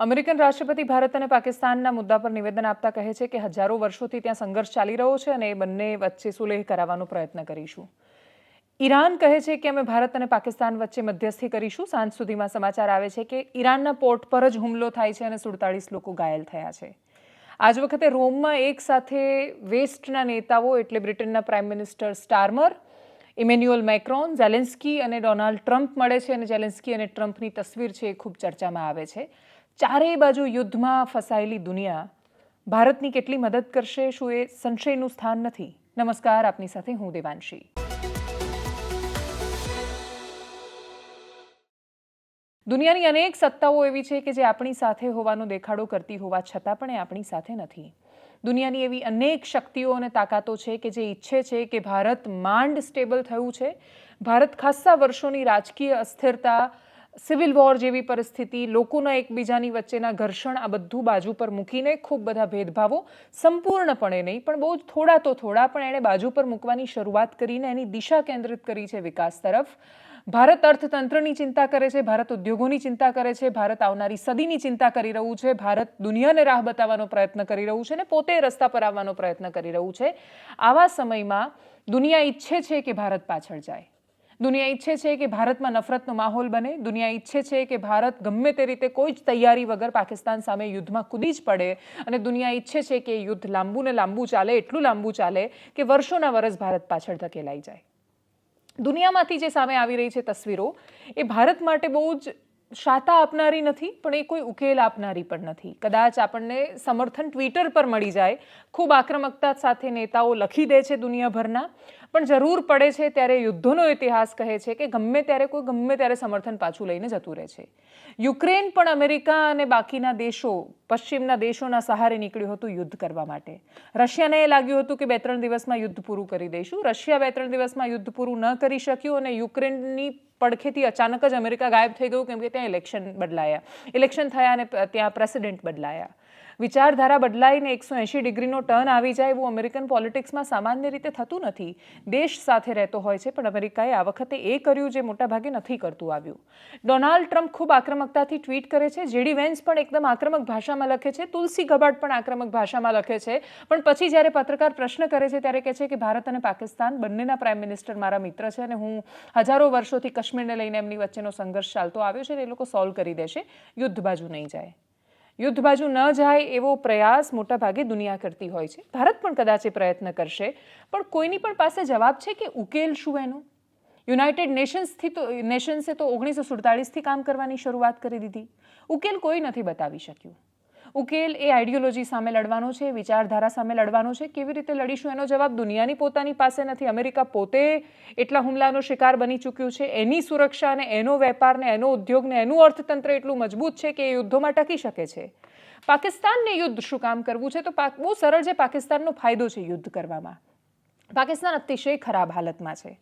American રાષ્ટ્રપતિ ભારત અને પાકિસ્તાનના મુદ્દા પર નિવેદન આપતા કહે છે કે હજારો વર્ષોથી ત્યાં સંઘર્ષ ચાલી રહ્યો છે અને એ બંને વચ્ચે સુલેહ કરાવવાનો પ્રયત્ન કરીશું. ઈરાન કહે છે કે અમે ભારત અને પાકિસ્તાન વચ્ચે મધ્યસ્થી કરીશું. સાંજ સુધીમાં સમાચાર આવે છે કે ઈરાનના પોર્ટ પર જ હુમલો થાય છે અને સુડતાળીસ લોકો ઘાયલ થયા છે. આજ વખતે રોમમાં એક સાથે વેસ્ટના નેતાઓ એટલે બ્રિટનના prime minister Starmer, Emmanuel Macron, Zelensky અને ડોનાલ્ડ ટ્રમ્પ મળે છે અને ઝેલેન્સ્કી અને ટ્રમ્પની તસવીર છે એ ખૂબ ચર્ચામાં આવે છે. ચારેય બાજુ યુદ્ધમાં ફસાયેલી દુનિયા ભારતની કેટલી મદદ કરશે શું એ સંશયનું સ્થાન નથી? નમસ્કાર, આપની સાથે હું દેવાંશી. દુનિયાની અનેક સત્તાઓ એવી છે કે જે આપણી સાથે હોવાનો દેખાડો કરતી હોવા છતાં પણ એ આપણી સાથે નથી. દુનિયાની એવી અનેક શક્તિઓ અને તાકાતો છે કે જે ઈચ્છે છે કે ભારત માંડ સ્ટેબલ થયું છે. ભારત ખાસ્સા વર્ષોની રાજકીય અસ્થિરતા સિવિલ વોર જેવી પરિસ્થિતિ, લોકોના એકબીજાની વચ્ચેના ઘર્ષણ આ બધું બાજુ પર મૂકીને ખૂબ બધા ભેદભાવો સંપૂર્ણપણે નહીં, પણ બહુ થોડા તો થોડા પણ એણે બાજુ પર મૂકવાની શરૂઆત કરીને એની દિશા કેન્દ્રિત કરી છે વિકાસ તરફ. ભારત અર્થતંત્રની ચિંતા કરે છે, ભારત ઉદ્યોગોની ચિંતા કરે છે, ભારત આવનારી સદીની ચિંતા કરી રહ્યું છે, ભારત દુનિયાને રાહ બતાવવાનો પ્રયત્ન કરી રહ્યું છે અને પોતે રસ્તા પર આવવાનો પ્રયત્ન કરી રહ્યું છે. આવા સમયમાં દુનિયા ઈચ્છે છે કે ભારત પાછળ જાય. દુનિયા ઈચ્છે છે કે ભારતમાં નફરતનો માહોલ બને. દુનિયા ઈચ્છે છે કે ભારત ગમે તે રીતે કોઈ જ તૈયારી વગર પાકિસ્તાન સામે યુદ્ધમાં કૂદી જ પડે. અને દુનિયા ઈચ્છે છે કે યુદ્ધ લાંબુ ને લાંબુ ચાલે, એટલું લાંબુ ચાલે કે વર્ષોના વર્ષ ભારત પાછળ ધકેલાઈ જાય. દુનિયામાંથી જે સામે આવી રહી છે તસવીરો, એ ભારત માટે બહુ જ શાતા આપનારી નથી, પણ એ કોઈ ઉકેલ આપનારી પણ નથી. કદાચ આપણને સમર્થન ટ્વિટર પર મળી જાય. ખૂબ આક્રમકતા સાથે નેતાઓ લખી દે છે દુનિયાભરના. પણ જરૂર પડે છે ત્યારે યુદ્ધોનો ઇતિહાસ કહે છે કે ગમે ત્યારે કોઈ ગમે ત્યારે સમર્થન પાછું લઈને જતું રહે છે. યુક્રેન પણ અમેરિકા અને બાકીના દેશો, પશ્ચિમના દેશોના સહારે નીકળ્યું હતું યુદ્ધ કરવા માટે. રશિયાને એ લાગ્યું હતું કે બે ત્રણ દિવસમાં યુદ્ધ પૂરું કરી દઈશું. રશિયા બે ત્રણ દિવસમાં યુદ્ધ પૂરું ન કરી શક્યું અને યુક્રેનની પડખેથી અચાનક જ અમેરિકા ગાયબ થઈ ગયું, કેમ કે ત્યાં ઇલેક્શન બદલાયા. ઇલેક્શન થયા અને ત્યાં પ્રેસિડેન્ટ બદલાયા. વિચારધારા બદલાઈને એકસો એંશી ડિગ્રીનો ટર્ન આવી જાય એવું અમેરિકન પોલિટિક્સમાં સામાન્ય રીતે થતું નથી. દેશ સાથે રહેતો હોય છે, પણ અમેરિકાએ આ વખતે એ કર્યું જે મોટાભાગે નથી કરતું આવ્યું. ડોનાલ્ડ ટ્રમ્પ ખૂબ આક્રમકતાથી ટ્વીટ કરે છે, જેડી વેન્સ પણ એકદમ આક્રમક ભાષામાં લખે છે, તુલસી ગબાટ પણ આક્રમક ભાષામાં લખે છે. પણ પછી જ્યારે પત્રકાર પ્રશ્ન કરે છે, ત્યારે કહે છે કે ભારત અને પાકિસ્તાન બંનેના પ્રાઇમ મિનિસ્ટર મારા મિત્ર છે અને હું હજારો વર્ષોથી કાશ્મીરને લઈને એમની વચ્ચેનો સંઘર્ષ ચાલતો આવ્યો છે અને એ લોકો સોલ્વ કરી દેશે. યુદ્ધ બાજુ નહીં જાય. યુદ્ધ બાજુ ન જાય એવો પ્રયાસ મોટાભાગે દુનિયા કરતી હોય છે. ભારત પણ કદાચ એ પ્રયત્ન કરશે. પણ કોઈની પણ પાસે જવાબ છે કે ઉકેલ શું એનો? યુનાઇટેડ નેશન્સથી તો, નેશન્સે તો ઓગણીસો સુડતાળીસથી કામ કરવાની શરૂઆત કરી દીધી. ઉકેલ કોઈ નથી બતાવી શક્યું. ઉકેલ એ આઈડિયોલોજી સામે લડવાનો છે, વિચારધારા સામે લડવાનો છે. કેવી રીતે લડીશું? એનો જવાબ દુનિયાની પોતાની પાસે નથી. અમેરિકા પોતે એટલા હુમલાનો શિકાર બની ચૂક્યું છે. એની સુરક્ષા અને એનો વેપાર ને એનો ઉદ્યોગ ને એનું અર્થતંત્ર એટલું મજબૂત છે કે એ યુદ્ધોમાં ટકી શકે છે. પાકિસ્તાનને યુદ્ધ શું કામ કરવું છે? તો બહુ સરળ છે. પાકિસ્તાનનો ફાયદો છે યુદ્ધ કરવામાં. પાકિસ્તાન અતિશય ખરાબ હાલતમાં છે.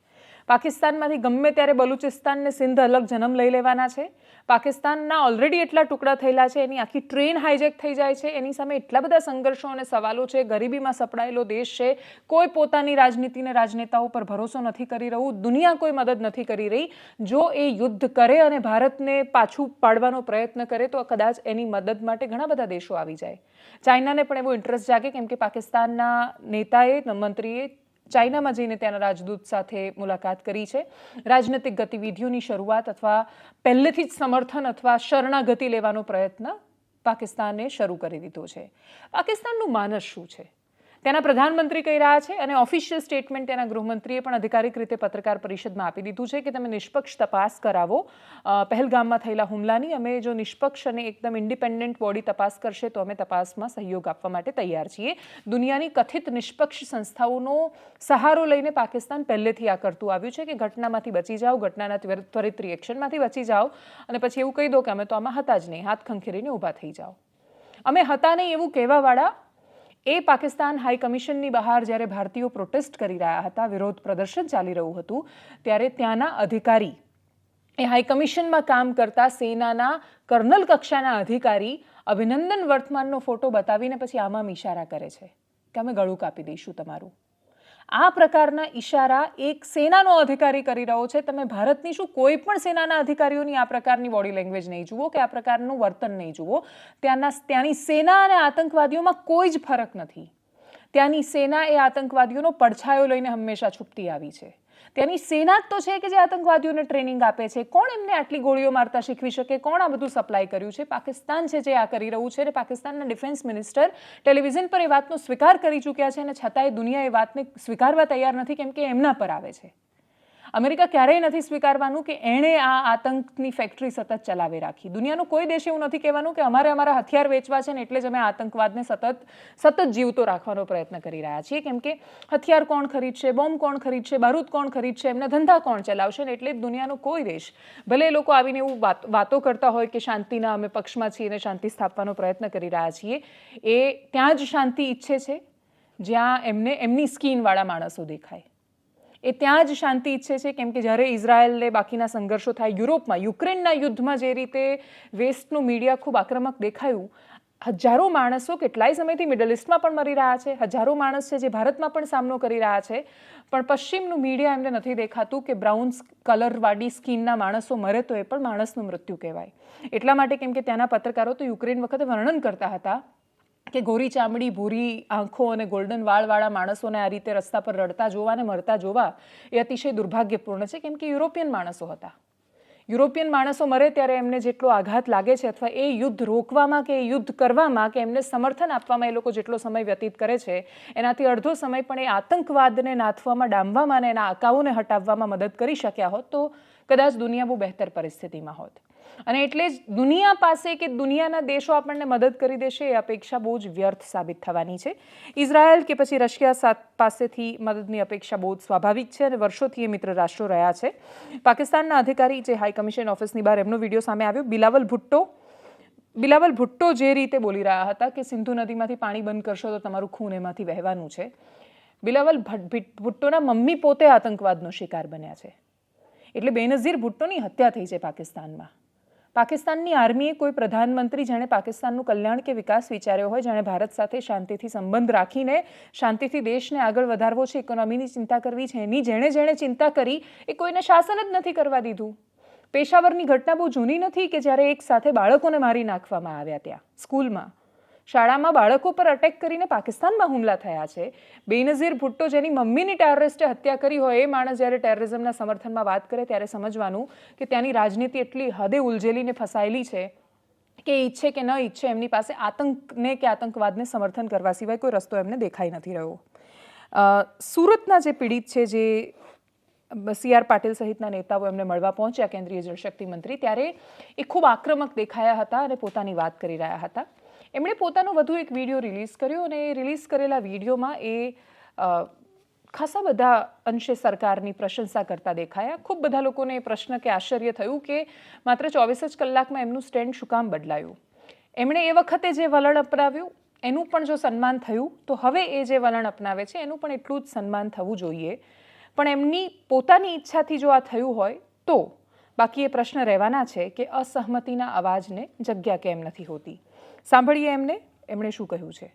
પાકિસ્તાનમાંથી ગમે ત્યારે બલુચિસ્તાન ને સિંધ અલગ જન્મ લઈ લેવાના છે. પાકિસ્તાનના ઓલરેડી એટલા ટુકડા થયેલા છે, એની આખી ટ્રેન હાઈજેક થઈ જાય છે. એની સામે એટલા બધા સંઘર્ષો અને સવાલો છે, ગરીબીમાં સપડાયેલો દેશ છે. કોઈ પોતાની રાજનીતિને રાજનેતાઓ પર ભરોસો નથી કરી રહ્યું, દુનિયા કોઈ મદદ નથી કરી રહી. જો એ યુદ્ધ કરે અને ભારતને પાછું પાડવાનો પ્રયત્ન કરે, તો કદાચ એની મદદ માટે ઘણા બધા દેશો આવી જાય. ચાઇનાને પણ એવો ઇન્ટરેસ્ટ જાગે, કેમ કે પાકિસ્તાનના નેતાએ, મંત્રીએ ચાઇનામાં જઈને ત્યાંના રાજદૂત સાથે મુલાકાત કરી છે. રાજનૈતિક ગતિવિધિઓની શરૂઆત અથવા પહેલેથી જ સમર્થન અથવા શરણાગતિ લેવાનો પ્રયત્ન પાકિસ્તાને શરૂ કરી દીધો છે. પાકિસ્તાનનું માનસ શું છે? તેના પ્રધાનમંત્રી કહી રહ્યા છે અને ઓફિશિયલ સ્ટેટમેન્ટ તેના ગૃહમંત્રીએ પણ અધિકારિક રીતે પત્રકાર પરિષદમાં આપી દીધું છે કે તમે નિષ્પક્ષ તપાસ કરાવો. પહેલગામમાં થયેલા હુમલાની અમે જો નિષ્પક્ષ અને એકદમ ઇન્ડિપેન્ડન્ટ બોડી તપાસ કરશે તો અમે તપાસમાં સહયોગ આપવા માટે તૈયાર છીએ. દુનિયાની કથિત નિષ્પક્ષ સંસ્થાઓનો સહારો લઈને પાકિસ્તાન પહેલેથી આ કરતું આવ્યું છે કે ઘટનામાંથી બચી જાઓ, ઘટનાના ત્વરિત રિએક્શનમાંથી બચી જાઓ અને પછી એવું કહી દો કે અમે તો આમાં હતા જ નહીં. હાથ ખંખેરીને ઊભા થઈ જાઓ. અમે હતા નહીં એવું કહેવાવાળા એ પાકિસ્તાન હાઈ કમિશનની બહાર જ્યારે ભારતીયો પ્રોટેસ્ટ કરી રહ્યા હતા, વિરોધ પ્રદર્શન ચાલી રહ્યું હતું, ત્યારે ત્યાંના અધિકારી એ હાઈ કમિશનમાં કામ કરતા સેનાના કર્નલ કક્ષાના અધિકારી અભિનંદન વર્તમાનનો ફોટો બતાવીને પછી આમાં ઇશારા કરે છે. કે અમે ગળું કાપી દઈશું તમારું. આ પ્રકારના ઈશારા એક સેનાનો અધિકારી કરી રહ્યો છે. તમે ભારતની શું કોઈ પણ સેનાના અધિકારીઓની આ પ્રકારની બોડી લેંગ્વેજ નહીં જુઓ કે આ પ્રકારનું વર્તન નહીં જુઓ. ત્યાંના ત્યાંની સેના અને આતંકવાદીઓમાં કોઈ જ ફરક નથી. ત્યાંની સેના એ આતંકવાદીઓનો પડછાયો લઈને હંમેશા છૂપતી આવી છે. ત્યાંની સેના જ તો છે કે જે આતંકવાદીઓને ટ્રેનિંગ આપે છે? કોણ એમને આટલી ગોળીઓ મારતા શીખવી શકે? કોણ આ બધું સપ્લાય કર્યું છે? પાકિસ્તાન છે જે આ કરી રહ્યું છે અને પાકિસ્તાનના ડિફેન્સ મિનિસ્ટર ટેલિવિઝન પર એ વાતનો સ્વીકાર કરી ચૂક્યા છે અને છતાંય દુનિયા એ વાતને સ્વીકારવા તૈયાર નથી કેમ કે એમના પર આવે છે. અમેરિકા ક્યારેય નથી સ્વીકારવાનું કે એણે આ આતંકની ફેક્ટરી સતત ચલાવી રાખી. દુનિયાનું કોઈ દેશ એવું નથી કહેવાનું કે અમારે અમારા હથિયાર વેચવા છે ને એટલે જ અમે આતંકવાદને સતત સતત જીવતો રાખવાનો પ્રયત્ન કરી રહ્યા છીએ. કેમ કે હથિયાર કોણ ખરીદશે, બોમ્બ કોણ ખરીદશે, બારૂદ કોણ ખરીદશે, એમના ધંધા કોણ ચલાવશે ને એટલે દુનિયાનો કોઈ દેશ, ભલે એ લોકો આવીને એવું વાતો કરતા હોય કે શાંતિના અમે પક્ષમાં છીએ અને શાંતિ સ્થાપવાનો પ્રયત્ન કરી રહ્યા છીએ, એ ત્યાં જ શાંતિ ઈચ્છે છે, જ્યાં એમને, એમની સ્કીનવાળા માણસો દેખાય. એ ત્યાં જ શાંતિ ઈચ્છે છે, કેમ કે જ્યારે ઇઝરાયલને બાકીના સંઘર્ષો થાય યુરોપમાં, યુક્રેનના યુદ્ધમાં જે રીતે વેસ્ટનું મીડિયા ખૂબ આક્રમક દેખાયું, હજારો માણસો કેટલાય સમયથી મિડલ ઇસ્ટમાં પણ મરી રહ્યા છે, હજારો માણસ છે જે ભારતમાં પણ સામનો કરી રહ્યા છે, પણ પશ્ચિમનું મીડિયા એમને નથી દેખાતું કે બ્રાઉન કલરવાળી સ્કીનના માણસો મરે તો એ પણ માણસનું મૃત્યુ કહેવાય. એટલા માટે કેમ કે ત્યાંના પત્રકારો તો યુક્રેન વખતે વર્ણન કરતા હતા કે ગોરી ચામડી, ભૂરી, આંખો અને ગોલ્ડન વાળવાળા માણસોને આ રીતે રસ્તા પર રડતા જોવા અને મરતા જોવા એ અતિશય દુર્ભાગ્યપૂર્ણ છે. કેમ કે યુરોપિયન માણસો હતા. યુરોપિયન માણસો મરે ત્યારે એમને જેટલો આઘાત લાગે છે અથવા એ યુદ્ધ રોકવામાં કે યુદ્ધ કરવામાં કે એમને સમર્થન આપવામાં એ લોકો જેટલો સમય વ્યતીત કરે છે, એનાથી અડધો સમય પણ એ આતંકવાદને નાથવામાં, ડામવામાં અને એના આકાઓને હટાવવામાં મદદ કરી શક્યા હોત તો કદાચ દુનિયા બહુ બહેતર પરિસ્થિતિમાં હોત. અને એટલે જ દુનિયા પાસે કે દુનિયાના દેશો આપણને મદદ કરી દેશે એ અપેક્ષા બહુ જ વ્યર્થ સાબિત થવાની છે. ઇઝરાયલ કે પછી રશિયા સાથ પાસેથી મદદની અપેક્ષા બહુ જ સ્વાભાવિક છે અને વર્ષોથી એ મિત્ર રાષ્ટ્રો રહ્યા છે. પાકિસ્તાનના અધિકારી જે હાઈ કમિશન ઓફિસની બહાર એમનો વીડિયો સામે આવ્યો. બિલાવલ ભુટ્ટો બિલાવલ ભુટ્ટો જે રીતે બોલી રહ્યા હતા કે સિંધુ નદીમાંથી પાણી બંધ કરશો તો તમારું ખૂન એમાંથી વહેવાનું છે. બિલાવલ ભુટ્ટોના મમ્મી પોતે આતંકવાદનો શિકાર બન્યા છે. એટલે બેનઝીર ભુટ્ટોની હત્યા થઈ છે પાકિસ્તાનમાં. પાકિસ્તાનની આર્મીએ કોઈ પ્રધાનમંત્રી જેણે પાકિસ્તાનનું કલ્યાણ કે વિકાસ વિચાર્યો હોય, જેણે ભારત સાથે શાંતિથી સંબંધ રાખીને શાંતિથી દેશને આગળ વધારવો છે, ઇકોનોમીની ચિંતા કરવી છે, એની જેણે જેણે ચિંતા કરી, એ કોઈને શાસન જ નથી કરવા દીધું. પેશાવરની ઘટના બહુ જૂની નથી કે જ્યારે એક સાથે બાળકોને મારી નાખવામાં આવ્યા ત્યાં, સ્કૂલમાં. શાળામાં બાળકો પર અટેક કરીને પાકિસ્તાનમાં હુમલા થયા છે. બેનઝીર ભુટ્ટો, જેની મમ્મીની ટેરરિસ્ટે હત્યા કરી હોય, એ માણસ જ્યારે ટેરરિઝમના સમર્થનમાં વાત કરે ત્યારે સમજવાનું કે ત્યાંની રાજનીતિ એટલી હદે ઉલઝેલીને ફસાયેલી છે કે ઈચ્છે કે ન ઈચ્છે એમની પાસે આતંકને કે આતંકવાદને સમર્થન કરવા સિવાય કોઈ રસ્તો એમને દેખાઈ નથી રહ્યો. સુરતના જે પીડિત છે, જે સી આર પાટીલ સહિતના નેતાઓ એમને મળવા પહોંચ્યા કેન્દ્રીય જળશક્તિ મંત્રી, ત્યારે એ ખૂબ આક્રમક દેખાયા હતા અને પોતાની વાત કરી રહ્યા હતા. એમણે પોતાનો વધુ એક વીડિયો રિલીઝ કર્યો અને એ રિલીઝ કરેલા વિડીયોમાં એ ખાસા બધા અંશે સરકારની પ્રશંસા કરતા દેખાયા. ખૂબ બધા લોકોને એ પ્રશ્ન કે આશ્ચર્ય થયું કે માત્ર ચોવીસ જ કલાકમાં એમનું સ્ટેન્ડ શું કામ બદલાયું? એમણે એ વખતે જે વલણ અપનાવ્યું, એનું પણ જો સન્માન થયું, તો હવે એ જે વલણ અપનાવે છે, એનું પણ એટલું જ સન્માન થવું જોઈએ. પણ એમની પોતાની ઈચ્છાથી જો આ થયું હોય, તો બાકી એ પ્રશ્ન રહેવાના છે કે અસહમતિના અવાજને જગ્યા કેમ નથી હોતી? સાંભળીએ એમને, એમણે શું કહ્યું છે?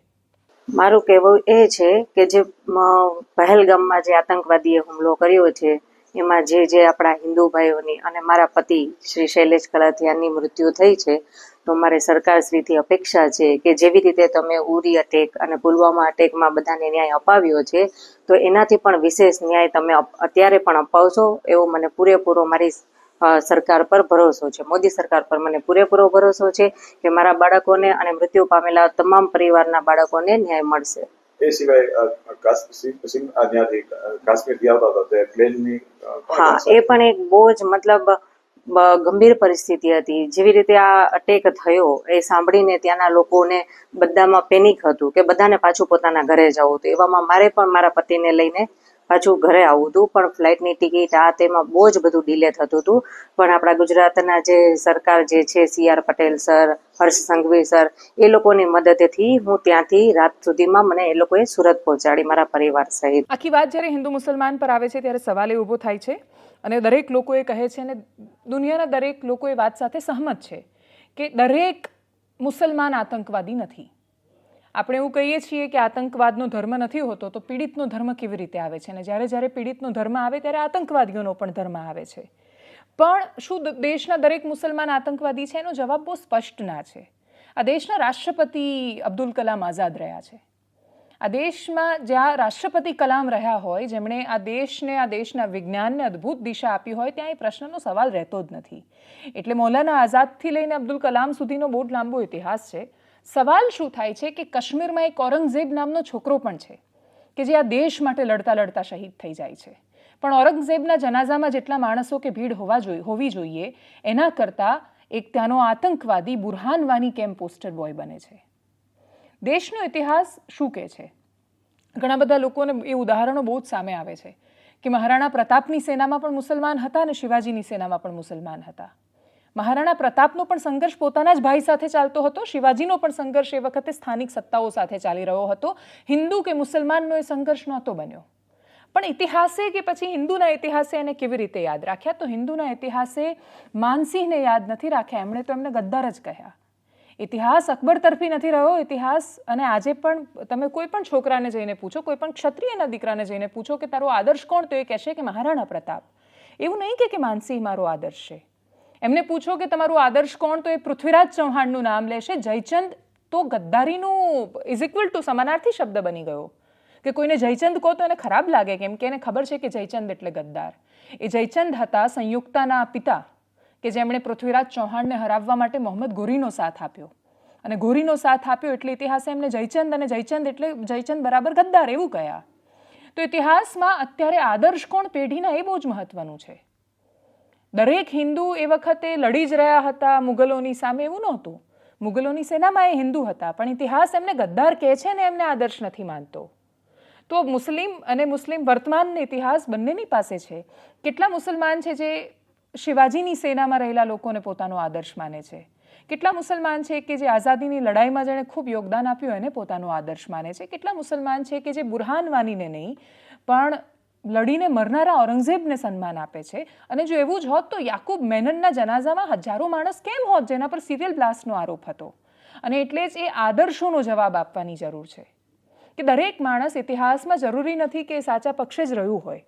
મારું કહેવું એ છે કે જે પહેલગામમાં જે આતંકવાદીએ હુમલો કર્યો છે, એમાં જે જે આપણા હિન્દુ ભાઈઓની અને મારા પતિ શ્રી શૈલેષ કલાથિયાની મૃત્યુ થઈ છે, તો મારે સરકારશ્રીથી અપેક્ષા છે કે જેવી રીતે તમે ઉરી અટેક અને પુલવામા અટેકમાં બધાને ન્યાય અપાવ્યો છે, તો એનાથી પણ વિશેષ ન્યાય તમે અત્યારે પણ અપાવશો, એવો મને પૂરેપૂરો મારી સરકાર પર ભરોસો છે. મોદી સરકાર પર મને પૂરેપૂરો ભરોસો છે કે મારા બાળકોને અને મૃત્યુ પામેલા તમામ પરિવારના બાળકોને ન્યાય મળશે. એ સિવાય કાશ્મીરથી આવતા હતા પ્લેનની હા એ પણ એક બહુ જ મતલબ ગંભીર પરિસ્થિતિ હતી. જેવી રીતે આ અટેક થયો એ સાંભળીને ત્યાંના લોકોને બધામાં પેનિક હતું કે બધાને પાછું પોતાના ઘરે જવું હતું. એવામાં મારે પણ મારા પતિને લઈને પાછું ઘરે આવવું હતું, પણ ફ્લાઇટની ટિકિટ આ તેમાં બહુ જ બધું ડિલે થતું હતું. પણ આપણા ગુજરાતના જે સરકાર જે છે C R Patil sir, Harsh Sanghavi sir, એ લોકોની મદદથી હું ત્યાંથી રાત સુધીમાં મને એ લોકોએ સુરત પહોંચાડી મારા પરિવાર સહિત. આખી વાત જ્યારે હિન્દુ મુસલમાન પર આવે છે, ત્યારે સવાલ એ ઊભો થાય છે અને દરેક લોકો એ કહે છે અને દુનિયાના દરેક લોકો એ વાત સાથે સહમત છે કે દરેક મુસલમાન આતંકવાદી નથી. આપણે એવું કહીએ છીએ કે આતંકવાદનો ધર્મ નથી હોતો, તો પીડિતનો ધર્મ કેવી રીતે આવે છે? અને જ્યારે જ્યારે પીડિતનો ધર્મ આવે ત્યારે આતંકવાદીઓનો પણ ધર્મ આવે છે. પણ શું દેશના દરેક મુસલમાન આતંકવાદી છે? એનો જવાબ બહુ સ્પષ્ટ ના છે. આ દેશના રાષ્ટ્રપતિ અબ્દુલ કલામ આઝાદ રહ્યા છે. આ દેશમાં જ્યાં રાષ્ટ્રપતિ કલામ રહ્યા હોય, જેમણે આ દેશને, આ દેશના વિજ્ઞાનને અદ્ભુત દિશા આપી હોય, ત્યાં એ પ્રશ્નનો સવાલ રહેતો જ નથી. એટલે મૌલાના આઝાદથી લઈને અબ્દુલ કલામ સુધીનો બહુ લાંબો ઇતિહાસ છે. સવાલ શું થાય છે કે કાશ્મીરમાં એક ઔરંગઝેબ નામનો છોકરો પણ છે, કે જે આ દેશ માટે લડતા લડતા શહીદ થઈ જાય છે. પણ ઔરંગઝેબના જનાઝામાં જેટલા માણસો કે ભીડ હોવા જોઈએ હોવી જોઈએ, એના કરતાં એક ત્યાંનો આતંકવાદી બુરહાન વાની કેમ પોસ્ટર બોય બને છે? દેશનો ઇતિહાસ શું કહે છે? ઘણા બધા લોકોને એ ઉદાહરણો બહુ જ સામે આવે છે, કે મહારાણા પ્રતાપની સેનામાં પણ મુસલમાન હતા અને શિવાજીની સેનામાં પણ મુસલમાન હતા. મહારાણા પ્રતાપનો પણ સંઘર્ષ પોતાના જ ભાઈ સાથે ચાલતો હતો. શિવાજીનો પણ સંઘર્ષ એ વખતે સ્થાનિક સત્તાઓ સાથે ચાલી રહ્યો હતો. હિન્દુ કે મુસલમાનનો એ સંઘર્ષ નહોતો બન્યો. પણ ઇતિહાસે કે પછી હિન્દુના ઇતિહાસે એને કેવી રીતે યાદ રાખ્યા? તો હિન્દુના ઇતિહાસે માનસિંહને યાદ નથી રાખ્યા. એમણે તો એમને ગદ્દાર જ કહ્યા. ઇતિહાસ અકબર તરફી નથી રહ્યો. ઇતિહાસ અને આજે પણ તમે કોઈ પણ છોકરાને જઈને પૂછો, કોઈ પણ ક્ષત્રિયના દીકરાને જઈને પૂછો કે તારો આદર્શ કોણ? તો એ કહેશે કે મહારાણા પ્રતાપ. એવું નહીં કે માનસિંહ મારો આદર્શ છે. એમને પૂછો કે તમારું આદર્શ કોણ, તો એ પૃથ્વીરાજ ચૌહાણનું નામ લેશે. જયચંદ તો ગદ્દારીનું ઇઝ ઇક્વલ ટુ સમાનાર્થી શબ્દ બની ગયો. કે કોઈને જયચંદ કહો તો એને ખરાબ લાગે, કેમ કે એને ખબર છે કે જયચંદ એટલે ગદ્દાર. એ જયચંદ હતા સંયુક્તાના પિતા, કે જેમણે પૃથ્વીરાજ ચૌહાણને હરાવવા માટે મોહમ્મદ ગોરીનો સાથ આપ્યો. અને ગોરીનો સાથ આપ્યો એટલે ઇતિહાસે એમને જયચંદ અને જયચંદ એટલે જયચંદ બરાબર ગદ્દાર એવું કહ્યા તો ઇતિહાસમાં અત્યારે આદર્શ કોણ પેઢીના એ બહુ જ મહત્વનું છે. દરેક હિન્દુ એ વખતે લડી જ રહ્યા હતા મુગલોની સામે એવું નહોતું. મુગલોની સેનામાં એ હિન્દુ હતા, પણ ઇતિહાસ એમને ગદ્દાર કહે છે ને એમને આદર્શ નથી માનતો. તો મુસ્લિમ અને મુસ્લિમ વર્તમાન ઇતિહાસ બંનેની પાસે છે. કેટલા મુસલમાન છે જે શિવાજીની સેનામાં રહેલા લોકોને પોતાનો આદર્શ માને છે? કેટલા મુસલમાન છે કે જે આઝાદીની લડાઈમાં જેણે ખૂબ યોગદાન આપ્યું એને પોતાનો આદર્શ માને છે? કેટલા મુસલમાન છે કે જે બુરહાન વાનીને નહીં, પણ લડીને મરનારા ઔરંગઝેબને સન્માન આપે છે. અને જો એવું જ હોત તો યાકુબ મેનનના જનાઝામાં હજારો માણસ કેમ હોત જેના પર સિરિયલ બ્લાસ્ટનો આરોપ હતો? અને એટલે જ એ આદર્શોનો જવાબ આપવાની જરૂર છે. કે દરેક માણસ ઇતિહાસમાં જરૂરી નથી કે એ સાચા પક્ષે જ રહ્યું હોય.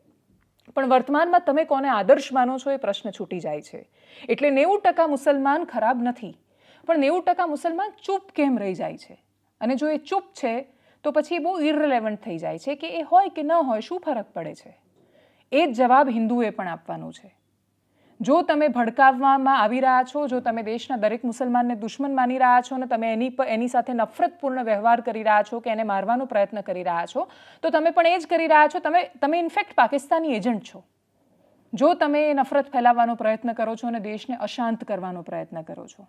પણ વર્તમાનમાં તમે કોને આદર્શ માનો છો એ પ્રશ્ન છૂટી જાય છે. એટલે નેવું ટકા મુસલમાન ખરાબ નથી. પણ નેવું ટકા મુસલમાન ચૂપ કેમ રહી જાય છે? અને જો એ ચૂપ છે તો પછી બહુ ઇરરિલેવન્ટ થઈ જાય છે કે એ હોય કે ન હોય શું ફરક પડે છે? એ જ જવાબ હિન્દુએ પણ આપવાનો છે. જો તમે ભડકાવવામાં આવી રહ્યા છો, જો તમે દેશના દરેક મુસલમાનને દુશ્મન માની રહ્યા છો અને તમે એની એની સાથે નફરતપૂર્ણ વ્યવહાર કરી રહ્યા છો કે એને મારવાનો પ્રયત્ન કરી રહ્યા છો, તો તમે પણ એ જ કરી રહ્યા છો. તમે તમે ઇનફેક્ટ પાકિસ્તાની એજન્ટ છો. જો તમે નફરત ફેલાવવાનો પ્રયત્ન કરો છો અને દેશને અશાંત કરવાનો પ્રયત્ન કરો છો.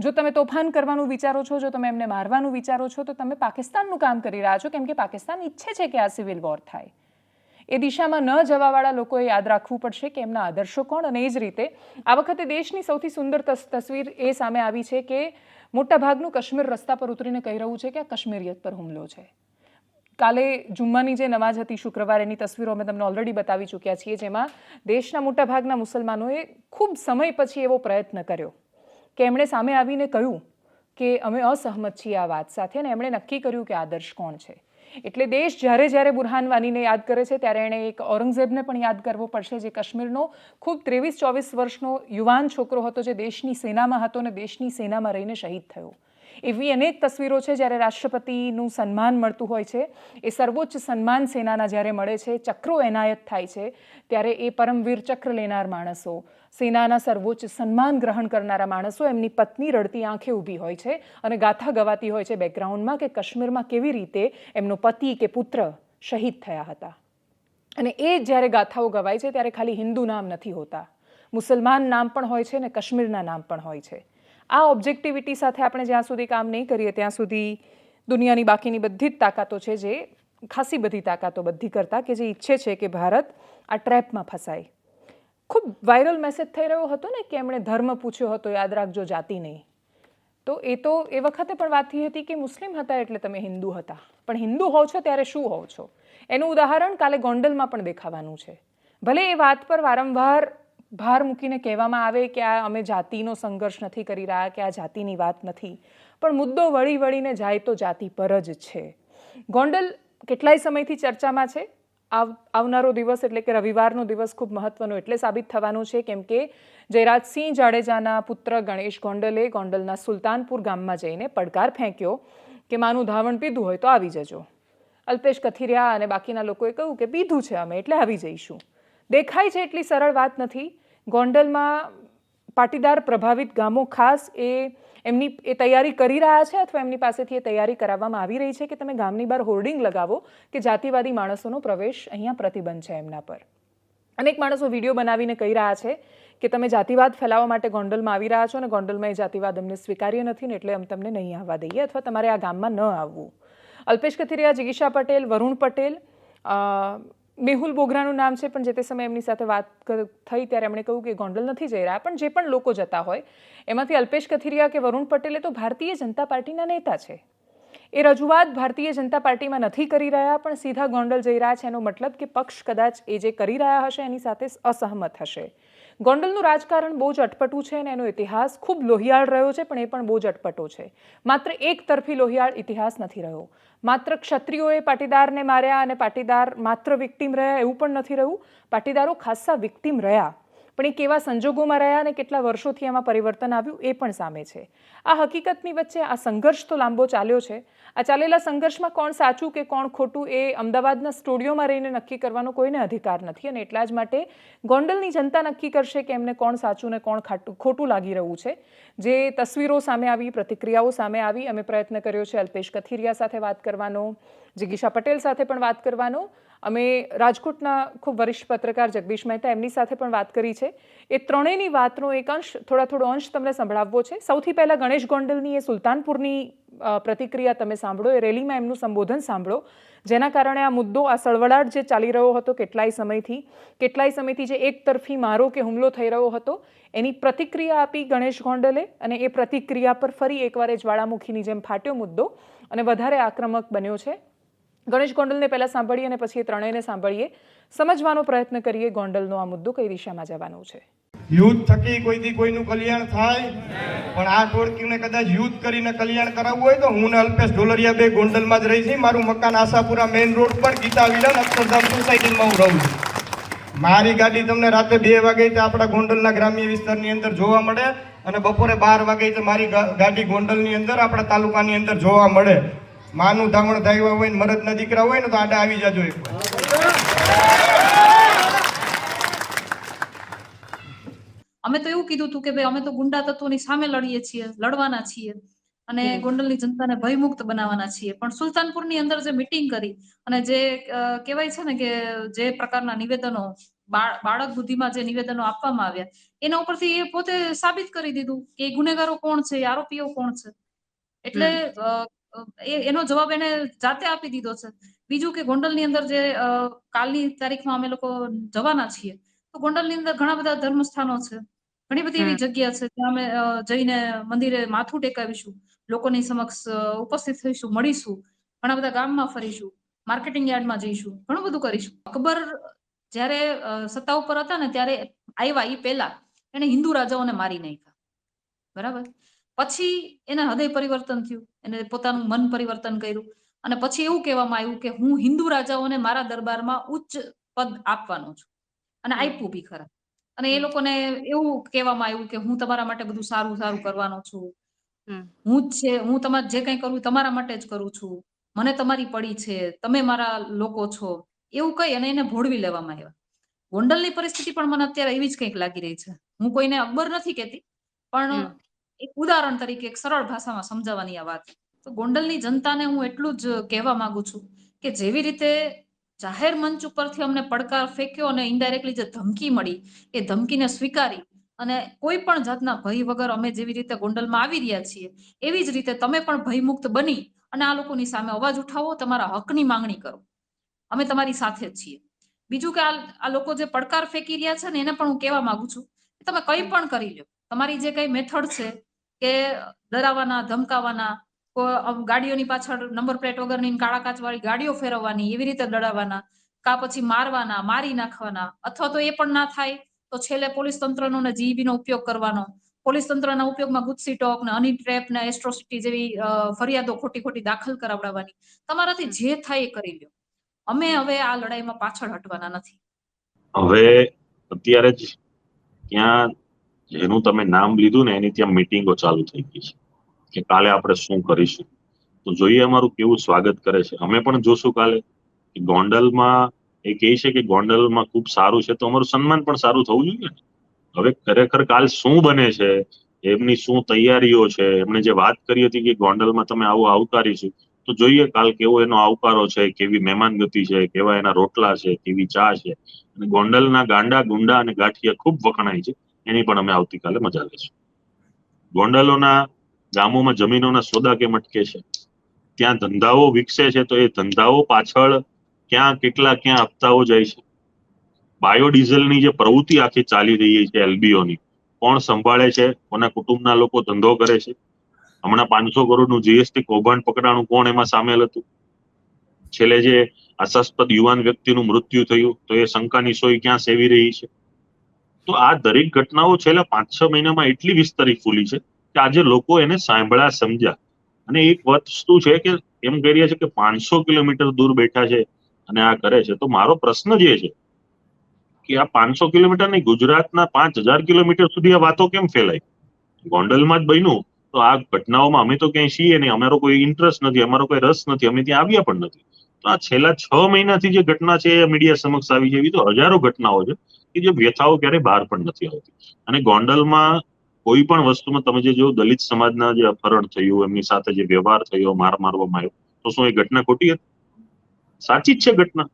જો તમે તોફાન કરવાનું વિચારો છો, જો તમે એમને મારવાનું વિચારો છો, તો તમે પાકિસ્તાનનું કામ કરી રહ્યા છો, કેમ કે પાકિસ્તાન ઈચ્છે છે કે આ સિવિલ વોર થાય. એ દિશામાં ન જવાવાળા લોકોએ યાદ રાખવું પડશે કે એમના આદર્શો કોણ અને એ જ રીતે આ વખતે દેશની સૌથી સુંદર તસ- તસવીર એ સામે આવી છે કે મોટાભાગનું કાશ્મીર રસ્તા પર ઉતરીને કહી રહ્યું છે કે આ કાશ્મીરિયત પર હુમલો છે. કાલે જુમ્માની જે નમાઝ હતી શુક્રવાર, એની તસવીરો અમે તમને ઓલરેડી બતાવી ચૂક્યા છીએ, જેમાં દેશના મોટાભાગના મુસલમાનોએ ખૂબ સમય પછી એવો પ્રયત્ન કર્યો. કે એમણે સામે આવીને કહ્યું કે અમે અસહમત છીએ આ વાત સાથે અને એમણે નક્કી કર્યું કે આદર્શ કોણ છે. એટલે દેશ જ્યારે જ્યારે બુરહાન વાનીને યાદ કરે છે ત્યારે એણે એક ઔરંગઝેબને પણ યાદ કરવો પડશે જે કાશ્મીરનો ખૂબ ત્રેવીસ ચોવીસ વર્ષનો યુવાન છોકરો હતો જે દેશની સેનામાં હતો અને દેશની સેનામાં રહીને શહીદ થયો. એવી અનેક તસવીરો છે જ્યારે રાષ્ટ્રપતિનું સન્માન મળતું હોય છે. એ સર્વોચ્ચ સન્માન સેનાના જ્યારે મળે છે, ચક્રો એનાયત થાય છે, ત્યારે એ પરમવીર ચક્ર લેનાર માણસો સેનાના સર્વોચ્ચ સન્માન ગ્રહણ કરનારા માણસો એમની પત્ની રડતી આંખે ઊભી હોય છે અને ગાથા ગવાતી હોય છે બેકગ્રાઉન્ડમાં કે કાશ્મીરમાં કેવી રીતે એમનો પતિ કે પુત્ર શહીદ થયા હતા. અને એ જ્યારે ગાથાઓ ગવાય છે ત્યારે ખાલી હિન્દુ નામ નથી હોતા. મુસલમાન નામ પણ હોય છે અને કાશ્મીરના નામ પણ હોય છે. આ ઓબ્જેક્ટિવિટી સાથે આપણે જ્યાં સુધી કામ નહીં કરીએ ત્યાં સુધી દુનિયાની બાકીની બધી જ તાકાતો છે જે ખાસી બધી તાકાતો બધી કરતા કે જે ઈચ્છે છે કે ભારત આ ટ્રેપમાં ફસાય. ખૂબ વાયરલ મેસેજ થઈ રહ્યો હતો ને કે એમણે ધર્મ પૂછ્યો હતો, યાદ રાખજો જાતિ નહીં તો એ તો એ વખતે પણ વાત થઈ હતી કે મુસ્લિમ હતા એટલે તમે હિન્દુ હતા. પણ હિન્દુ હોવ છો ત્યારે શું હોવ છો? એનું ઉદાહરણ કાલે ગોંડલમાં પણ દેખાવાનું છે. ભલે એ વાત પર વારંવાર ભાર મૂકીને કહેવામાં આવે કે આ અમે જાતિનો સંઘર્ષ નથી કરી રહ્યા, કે આ જાતિની વાત નથી. પણ મુદ્દો વળી વળીને જાય તો જાતિ પર જ છે. ગોંડલ કેટલાય સમયથી ચર્ચામાં છે? આવનારો દિવસ એટલે કે રવિવારનો દિવસ ખૂબ મહત્વનો એટલે સાબિત થવાનો છે કેમ કે જયરાજસિંહ જાડેજાના પુત્ર ગણેશ ગોંડલે ગોંડલના સુલતાનપુર ગામમાં જઈને પડકાર ફેંક્યો કે માનું ધાવણ પીધું હોય તો આવી જજો. અલ્પેશ કથિરિયા અને બાકીના લોકોએ કહ્યું કે પીધું છે અમે એટલે આવી જઈશું. દેખાય છે એટલી સરળ વાત નથી. ગોંડલમાં પાટીદાર પ્રભાવિત ગામો ખાસ એ એમની એ તૈયારી કરી રહ્યા છે અથવા એમની પાસેથી એ તૈયારી કરાવવામાં આવી રહી છે કે તમે ગામની બહાર હોર્ડિંગ લગાવો કે જાતિવાદી માણસોનો પ્રવેશ અહીંયા પ્રતિબંધ છે એમના પર. અનેક માણસો વીડિયો બનાવીને કહી રહ્યા છે કે તમે જાતિવાદ ફેલાવવા માટે ગોંડલમાં આવી રહ્યા છો અને ગોંડલમાં એ જાતિવાદ અમને સ્વીકાર્ય નથી ને એટલે અમે તમને નહીં આવવા દઈએ અથવા તમારે આ ગામમાં ન આવવું. અલ્પેશ કથિરિયા, જિગીશા પટેલ, વરુણ પટેલ મેહુલ બોગરાનું નામ છે, પણ જે તે સમયે એમની સાથે વાત થઈ ત્યારે એમણે કહ્યું કે ગોંડલ નથી જઈ રહ્યા, પણ જે પણ લોકો જતા હોય, એમાંથી અલ્પેશ કથિરિયા કે વરુણ પટેલે તો ભારતીય જનતા પાર્ટીના નેતા છે. એ રજૂઆત ભારતીય જનતા પાર્ટીમાં નથી કરી રહ્યા, પણ સીધા ગોંડલ જઈ રહ્યા છે, એનો મતલબ કે પક્ષ કદાચ એ જે કરી રહ્યા હશે, એની સાથે અસહમત હશે. ગોંડલનું રાજકારણ બહુ જ અટપટું છે અને એનો ઇતિહાસ ખૂબ લોહિયાળ રહ્યો છે, પણ એ પણ બહુ જ અટપટો છે. માત્ર એક તરફી લોહિયાળ ઇતિહાસ નથી રહ્યો. માત્ર ક્ષત્રિયોએ પાટીદારને માર્યા અને પાટીદાર માત્ર વિક્ટીમ રહ્યા એવું પણ નથી રહ્યું. પાટીદારો ખાસ્સા વિક્ટીમ રહ્યા. પણ એ કેવા સંજોગોમાં રહ્યા અને કેટલા વર્ષોથી એમાં પરિવર્તન આવ્યું એ પણ સામે છે. આ હકીકતની વચ્ચે આ સંઘર્ષ તો લાંબો ચાલ્યો છે. આ ચાલેલા સંઘર્ષમાં કોણ સાચું કે કોણ ખોટું એ અમદાવાદના સ્ટુડિયોમાં રહીને નક્કી કરવાનો કોઈને અધિકાર નથી અને એટલા જ માટે ગોંડલની જનતા નક્કી કરશે કે એમને કોણ સાચું ને કોણ ખાટું લાગી રહ્યું છે. જે તસવીરો સામે આવી, પ્રતિક્રિયાઓ સામે આવી, અમે પ્રયત્ન કર્યો છે અલ્પેશ કથિરિયા સાથે વાત કરવાનો જિગીશા પટેલ સાથે પણ વાત કરવાનો. અમે રાજકોટના ખૂબ વરિષ્ઠ પત્રકાર જગદીશ મહેતા એમની સાથે પણ વાત કરી છે. એ ત્રણેયની વાતનો એક અંશ, થોડા થોડો અંશ તમને સંભળાવવો છે. સૌથી પહેલાં ગણેશ ગોંડલની એ સુલતાનપુરની પ્રતિક્રિયા તમે સાંભળો, એ રેલીમાં એમનું સંબોધન સાંભળો, જેના કારણે આ મુદ્દો, આ સળવળાટ જે ચાલી રહ્યો હતો કેટલાય સમયથી કેટલાય સમયથી જે એક તરફી મારો કે હુમલો થઈ રહ્યો હતો, એની પ્રતિક્રિયા આપી ગણેશ ગોંડલે અને એ પ્રતિક્રિયા પર ફરી એકવાર એ જ્વાળામુખીની જેમ ફાટ્યો મુદ્દો અને વધારે આક્રમક બન્યો છે. ગણેશ ગોંડલને પહેલાં સાંભળીએ અને પછી એ ત્રણેયને સાંભળીએ. સમજવાનો પ્રયત્ન કરીએ ગોંડલનો આ મુદ્દો કઈ દિશામાં જવાનો છે. યુદ્ધ થકી કોઈથી કોઈનું કલ્યાણ થાય? પણ આ ટોળકીને કદાચ યુદ્ધ કરીને કલ્યાણ કરાવવું હોય તો હું ને અલ્પેશ ઢોલરિયા બે ગોંડલમાં જ રહી છે મારું મકાન આશાપુરા મેઇન રોડ પર, ગીતા વિલન, અક્ષરધામ સોસાયટીમાં હું રહું છું. મારી ગાડી તમને રાતે બે વાગે તો આપણા ગોંડલના ગ્રામ્ય વિસ્તારની અંદર જોવા મળે અને બપોરે બાર વાગે તો મારી ગાડી ગોંડલની અંદર આપણા તાલુકાની અંદર જોવા મળે. માનું ધાવણ ધાવ્યા હોય ને મરદના દીકરા હોય ને તો આડા આવી જાજો એક અમે તો એવું કીધું હતું કે ભાઈ અમે તો ગુંડા તત્વોની સામે લડીએ છીએ લડવાના છીએ અને ગોંડલની જનતાને ભયમુક્ત બનાવવાના છીએ. પણ સુલતાનપુરની અંદર જે મિટિંગ કરી અને જે કહેવાય છે ને કે જે પ્રકારના નિવેદનો બાળક બુદ્ધિમાં જે નિવેદનો આપવામાં આવ્યા એના ઉપરથી એ પોતે સાબિત કરી દીધું કે ગુનેગારો કોણ છે આરોપીઓ કોણ છે. એટલે એનો જવાબ એને જાતે આપી દીધો છે. બીજું કે ગોંડલની અંદર જે કાલની તારીખમાં અમે લોકો જવાના છીએ તો ગોંડલની અંદર ઘણા બધા ધર્મસ્થાનો છે. ઘણી બધી એવી જગ્યા છે ત્યાં અમે જઈને મંદિરે માથું ટેકાવીશું લોકોની સમક્ષ ઉપસ્થિત થઈશું મળીશું ઘણા બધા ગામમાં ફરીશું માર્કેટિંગ યાર્ડમાં જઈશું ઘણું બધું કરીશું. અકબર જ્યારે સત્તા ઉપર હતા ને ત્યારે આવ્યા એ પહેલા એને હિન્દુ રાજાઓને મારી નાખ્યા. બરાબર? પછી એને હૃદય પરિવર્તન થયું. એને પોતાનું મન પરિવર્તન કર્યું. અને પછી એવું કહેવામાં આવ્યું કે હું હિન્દુ રાજાઓને મારા દરબારમાં ઉચ્ચ પદ આપવાનો છું. અને આપ્યું બી ખરા. અને એ લોકોને એવું કહેવામાં આવ્યું કે હું તમારા માટે બધું સારું સારું કરવાનો છું. હું જ છે હું તમારે જે કંઈ કરું તમારા માટે જ કરું છું. મને તમારી પડી છે તમે મારા લોકો છો. એવું કહી અને એને ભોળવી લેવામાં આવ્યા. ગોંડલની પરિસ્થિતિ પણ મને અત્યારે એવી જ કંઈક લાગી રહી છે. હું કોઈને અકબર નથી કહેતી પણ. એક ઉદાહરણ તરીકે એક સરળ ભાષામાં સમજાવવાની આ વાત. તો ગોંડલની જનતાને હું એટલું જ કહેવા માંગુ છું કે જેવી રીતે જાહેર મંચ ઉપરથી અમને પડકાર ફેંક્યો અને ઇન્ડાયરેક્ટલી જે ધમકી મળી, એ ધમકીને સ્વીકારી અને કોઈ પણ જાતના ભય વગર અમે જેવી રીતે ગોંડલમાં આવી રહ્યા છીએ, એવી જ રીતે તમે પણ ભયમુક્ત બની અને આ લોકોની સામે અવાજ ઉઠાવો, તમારા હકની માંગણી કરો. અમે તમારી સાથે જ છીએ. બીજું કે આ લોકો જે પડકાર ફેંકી રહ્યા છે ને એને પણ હું કહેવા માંગુ છું કે તમે કંઈ પણ કરી લો. તમારી જે કઈ મેથડ છે કે ડરાવવાના ધમકાવાના ગાડીઓની પાછળ નંબર પ્લેટ વગરની કાળા કાચ વાળી ગાડીઓ ફેરવવાની, એવી રીતે ડરાવવાના કા પછી મારવાના, મારી નાખવાના, અથવા તો એ પણ ના થાય, તો છેલ્લે પોલીસ તંત્રનો ને જીઈબીનો ઉપયોગ કરવાનો. પોલીસ તંત્રના ઉપયોગમાં ગુજસી ટોક ને અની ટ્રેપ ને એસ્ટ્રોસિટી જેવી ફરિયાદો ખોટી ખોટી દાખલ કરાવડાવવાની. તમારાથી જે થાય એ કરી લ્યો. અમે હવે આ લડાઈમાં પાછળ હટવાના નથી. હવે અત્યારે જ ત્યાં જેનું તમે નામ લીધું ને એની ત્યાં મિટિંગો ચાલુ થઈ ગઈ છે. કે કાલે આપણે શું કરીશું? તો જોઈએ અમારું કેવું સ્વાગત કરે છે. અમે પણ જોશું કાલે કે ગોંડલમાં એ કહે છે કે ગોંડલમાં ખૂબ સારું છે, તો અમારું સન્માન પણ સારું થવું જોઈએ ને. હવે ખરેખર કાલ શું બને છે? એમની શું તૈયારીઓ છે? એમણે જે વાત કરી હતી કે ગોંડલમાં તમે આવું આવકારીશું, તો જોઈએ કાલ કેવો એનો આવકારો છે, કેવી મહેમાનગતિ છે, કેવા એના રોટલા છે, કેવી ચા છે. અને ગોંડલના ગાંડા, ગુંડા અને ગાંઠિયા ખૂબ વખણાય છે. એની પણ અમે આવતીકાલે મજા લઈશું ગોંડલોના ગામોમાં જમીનોના સોદા કેમ અટકે છે? ત્યાં ધંધાઓ વિકસે છે તો એ ધંધાઓ પાછળ ક્યાં કેટલા ક્યાં હપ્તાઓ જાય છે? બાયોડીઝલની જે પ્રવૃત્તિ આખી ચાલી રહી છે એલબીઓની, કોણ સંભાળે છે? કોના કુટુંબના લોકો ધંધો કરે છે? હમણાં પાંચસો કરોડનું જીએસટી કૌભાંડ પકડાણું કોણ એમાં સામેલ હતું? છેલ્લે જે આશાસ્પદ યુવાન વ્યક્તિનું મૃત્યુ થયું તો એ શંકાની સોય ક્યાં સેવી રહી છે? તો આ દરેક ઘટનાઓ છેલ્લા પાંચ છ મહિનામાં એટલી વિસ્તારી ફૂલી છે કે આજે લોકો એને સાંભળ્યા સમજ્યા. અને એક વસ્તુ છે કે એમ કહી રહ્યા છે કે પાંચસો કિલોમીટર દૂર બેઠા છે અને આ કરે છે. તો મારો પ્રશ્ન જે છે કે આ પાંચસો કિલોમીટર નહીં, ગુજરાતના પાંચ હજાર કિલોમીટર સુધી આ વાતો કેમ ફેલાય ગોંડલમાં જ બન્યું, તો આ ઘટનાઓમાં અમે તો ક્યાંય છીએ નહીં, અમારો કોઈ ઇન્ટરેસ્ટ નથી, અમારો કોઈ રસ નથી, અમે ત્યાં આવ્યા પણ નથી. તો આ છેલ્લા છ મહિનાથી જે ઘટના છે એ મીડિયા સમક્ષ આવી છે, એવી તો હજારો ઘટનાઓ છે. કે જે વ્યથાઓ ક્યારેય બહાર પણ નથી આવતી. અને ગોંડલમાં કોઈ પણ વસ્તુમાં તમે જે જો દલિત સમાજના જે અપહરણ થયું, એમની સાથે જે વ્યવહાર થયો, માર મારવામાં આવ્યો, તો શું એ ઘટના ખોટી હતી? સાચી જ છે ઘટના.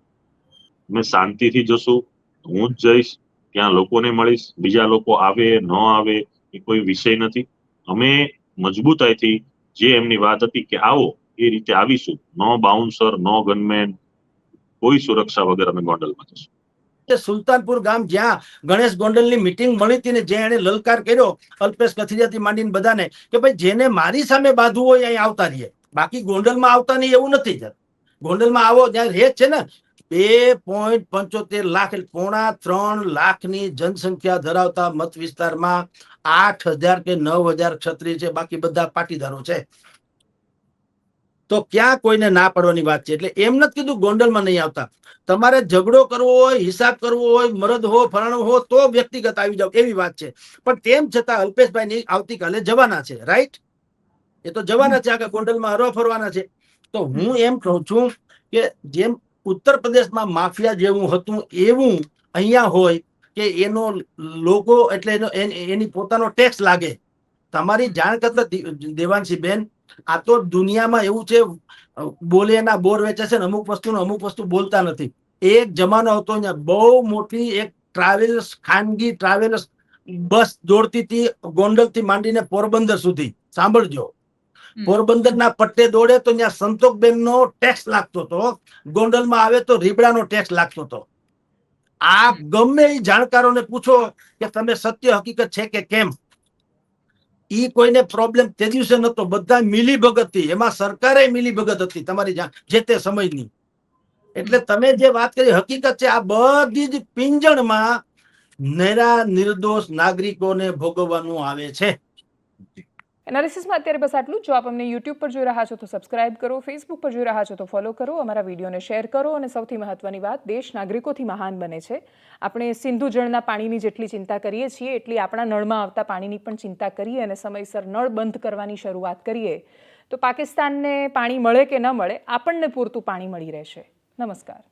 મેં શાંતિથી જશું, હું જ જઈશ, ત્યાં લોકોને મળીશ, બીજા લોકો આવે, ન આવે, એ કોઈ વિષય નથી. અમે મજબૂતાઈથી જે એમની વાત હતી કે આવો, એ રીતે આવીશું. નો બાઉન્સર, નો ગનમેન, કોઈ સુરક્ષા વગર અમે ગોંડલમાં જશું. કે સુલતાનપુર ગામ જ્યાં ગણેશ ગોંડલની મિટિંગ મળી હતી ને જે એને લલકાર કર્યો, અલ્પેશ કથિરિયાથી માંડીને બધાને, કે ભાઈ જેને મારી સામે બાંધવું હોય અહીં આવતા રહીએ. બાકી ગોંડલમાં આવતા નહીં એવું નથી જ. ગોંડલમાં આવો જ્યાં રહે છે ને, બે પોઈન્ટ પંચોતેર લાખ પોણા ત્રણ લાખની જનસંખ્યા ધરાવતા મત વિસ્તારમાં આઠ હજાર કે નવ હજાર ક્ષત્રિય છે, બાકી બધા પાટીદારો છે. તો ક્યાં કોઈને ના પડવાની વાત છે? એટલે એમ નથી કીધું ગોંડલમાં નહીં આવતા. તમારે ઝઘડો કરવો હોય, હિસાબ કરવો હોય, મરદ હો, ફલાણું હો, તો વ્યક્તિગત આવી જાવ એવી વાત છે. પણ તેમ છતાં અલ્પેશભાઈ ની આવતીકાલે જવાના છે રાઈટ એ તો જવાના છે આગળ ગોંડલમાં હરવા ફરવાના છે. તો હું એમ કહું છું કે જેમ ઉત્તર પ્રદેશમાં માફિયા જેવું હતું, એવું અહીંયા હોય કે એનો લોકો એટલે એનો, એની પોતાનો ટેક્સ લાગે. તમારી જાણ કરતા દેવાંશી બેન આ તો દુનિયામાં એવું છે બોલે એના બોર વેચે છે ને અમુક વસ્તુ અમુક વસ્તુ બોલતા નથી. એક જમાનો હતો બહુ મોટી એક ટ્રાવેલ્સ ખાનગી ટ્રાવેલ્સ બસ દોડતી હતી ગોંડલથી માંડીને પોરબંદર સુધી. સાંભળજો. પોરબંદર ના પટ્ટે દોડે તો ત્યાં સંતોકબેન નો ટેક્સ લાગતો હતો. ગોંડલમાં આવે તો રીબડાનો ટેક્સ લાગતો હતો. આ ગમે એ જાણકારોને પૂછો કે તમે સત્ય હકીકત છે કે કેમ? ઈ કોઈને પ્રોબ્લેમ તે દિવસે નતો બધા મિલી ભગત હતી એમાં સરકારે મિલી ભગત હતી તમારી જે તે સમયની. એટલે તમે જે વાત કરી, હકીકત છે, આ બધી જ પિંજણમાં નિરા નિર્દોષ નાગરિકોને ભોગવવાનું આવે છે. એનાલિસિસમાં અત્યારે બસ આટલું જો. આપ અમને યુટ્યુબ પર જોઈ રહ્યા છો તો સબસ્ક્રાઇબ કરો ફેસબુક પર જોઈ રહ્યા છો તો ફોલો કરો, અમારા વિડીયોને શેર કરો અને સૌથી મહત્વની વાત, દેશ નાગરિકોથી મહાન બને છે. આપણે સિંધુ જળના પાણીની જેટલી ચિંતા કરીએ છીએ, એટલી આપણા નળમાં આવતા પાણીની પણ ચિંતા કરીએ અને સમયસર નળ બંધ કરવાની શરૂઆત કરીએ. તો પાકિસ્તાનને પાણી મળે કે ન મળે, આપણને પૂરતું પાણી મળી રહેશે. નમસ્કાર.